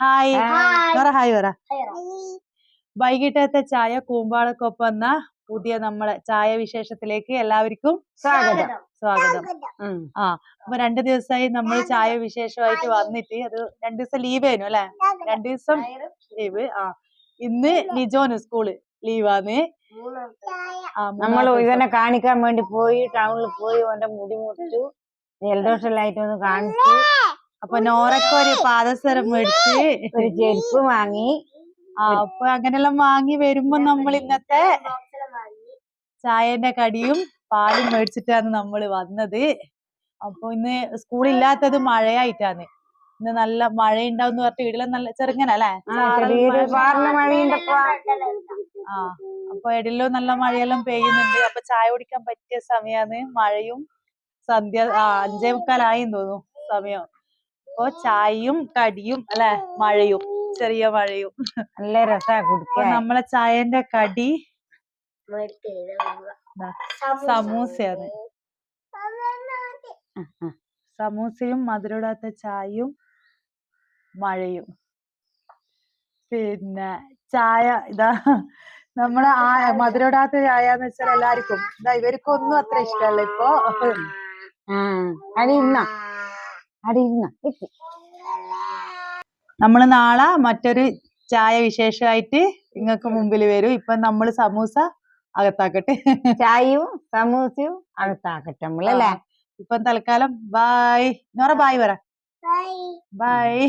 Hi. പറ. Hi പറ. വൈകിട്ടത്തെ ചായ കൂമ്പാളക്കൊപ്പം എന്ന പുതിയ നമ്മളെ ചായ വിശേഷത്തിലേക്ക് എല്ലാവർക്കും സ്വാഗതം. സ്വാഗതം. ആ അപ്പൊ രണ്ടു ദിവസമായി നമ്മൾ ചായ വിശേഷമായിട്ട് വന്നിട്ട് അത് രണ്ടു ദിവസം ലീവ് ആയിരുന്നു അല്ലെ? രണ്ടു ദിവസം ലീവ് ആ. ഇന്ന് ലിജോന് സ്കൂൾ ലീവാന്ന് നമ്മൾ ഇവനെ കാണിക്കാൻ വേണ്ടി പോയി ടൗണിൽ പോയി അവന്റെ മുടി മുറിച്ചു. ലൈറ്റ് ഒന്ന് കാണിച്ചു. അപ്പൊ നോറക്ക് ഒരു പാദസരം മേടിച്ച് ഒരു ചെരുപ്പ് വാങ്ങി. അപ്പൊ അങ്ങനെല്ലാം വാങ്ങി വരുമ്പോ നമ്മൾ ഇന്നത്തെ ചായന്റെ കടിയും പാലും മേടിച്ചിട്ടാണ് നമ്മൾ വന്നത്. അപ്പൊ ഇന്ന് സ്കൂളില്ലാത്തത് മഴയായിട്ടാണ്. ഇന്ന് നല്ല മഴ ഉണ്ടാവും പറഞ്ഞിട്ട് ഇടയിലും നല്ല ചെറുങ്ങനെ അല്ലേ? ആ അപ്പൊ ഇടയിലും നല്ല മഴയെല്ലാം പെയ്യുന്നുണ്ട്. അപ്പൊ ചായ കുടിക്കാൻ പറ്റിയ സമയാണ് മഴയും സന്ധ്യ ആ അഞ്ചേ മുക്കാലായി തോന്നുന്നു സമയം. അപ്പൊ ചായയും കടിയും അല്ലെ? മഴയും. ചെറിയ മഴയും. നല്ല രസാ അപ്പൊ കുടിക്കാൻ നമ്മളെ ചായന്റെ കടി സമൂസയാണ്. സമൂസയും മധുരമിടാത്ത ചായയും മഴയും. പിന്നെ ചായ ഇതാ നമ്മളെ ആ മധുരമിടാത്ത ചായ എന്ന് വെച്ചാൽ എല്ലാവർക്കും ഇതാ ഇവർക്കൊന്നും അത്ര ഇഷ്ടമല്ല ഇപ്പൊ. അടി ഇരുന്നോ എത്തി നമ്മൾ നമ്മൾ നാളെ മറ്റൊരു ചായ വിശേഷമായിട്ട് നിങ്ങൾക്ക് മുമ്പിൽ വരും. ഇപ്പൊ നമ്മൾ സമൂസ അകത്താക്കട്ടെ. ചായയും സമൂസയും അകത്താക്കട്ടെ നമ്മളല്ലേ ഇപ്പം തൽക്കാലം ബായ് നോറ ബായ് പറ. ബായ്